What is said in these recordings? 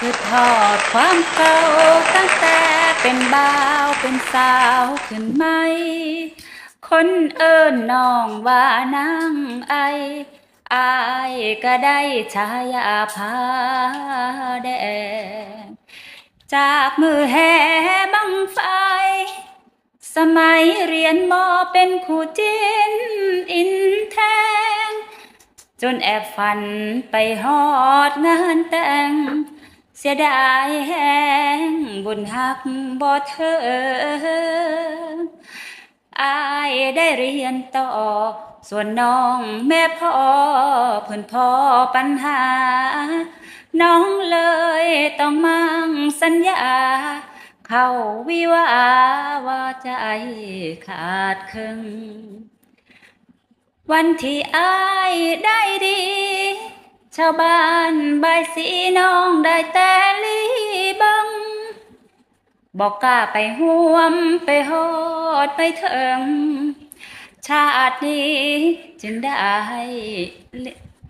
คือทอดความเก่าตั้งแต่เป็นบ่าวเป็นสาวขึ้นไหม คนเอิ้นน้องว่านางไอ อายก็ได้ฉายาพาแดง จากมือแห่บังไฟ สมัยเรียนมอเป็นครูจินอินแทง จนแอบฝันไปฮอดงานแต่ง เสียดายแหงบุญหักบ่เธออายได้เรียนต่อ ส่วนน้องแม่พ่อเพิ่นพ่อปัญหา น้องเลยต้องมั่งสัญญา เข้าวิวาว่าใจขาดครึ่งวันที่อายได้ดี ชาวบ้านใบสีน้องได้แต่ลีบัง บอกกล้าไปห่วมไปหอดไปเถิง ชาตินี้จึงได้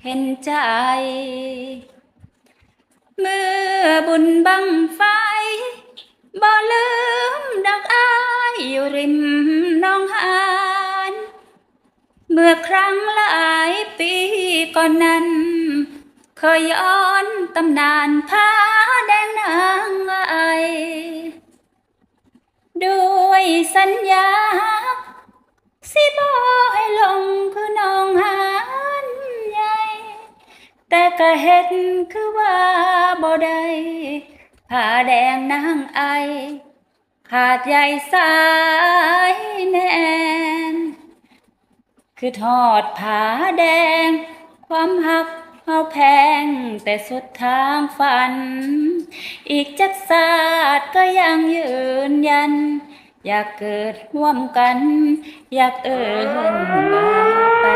เห็นใจ เมื่อบุญบังไฟบ่ลืมดอกอายอยู่ริมน้องหาน เมื่อครั้งหลายปีก่อนนั้น ยย้อนตำนานผ้าแดงนางไอด้วยสัญญา สิบ่ให้ลงคือน้องหานใหญ่ แต่ก็เห็นคือว่าบ่ได้ผ้าแดงนางไอ ขาดใยสายแน่น คือทอดผ้าแดงความหัก เอาแพงแต่สุดทางฝัน อีกจักศาสตร์ก็ยังยืนยัน อยากเกิดร่วมกัน อยากเอิญไป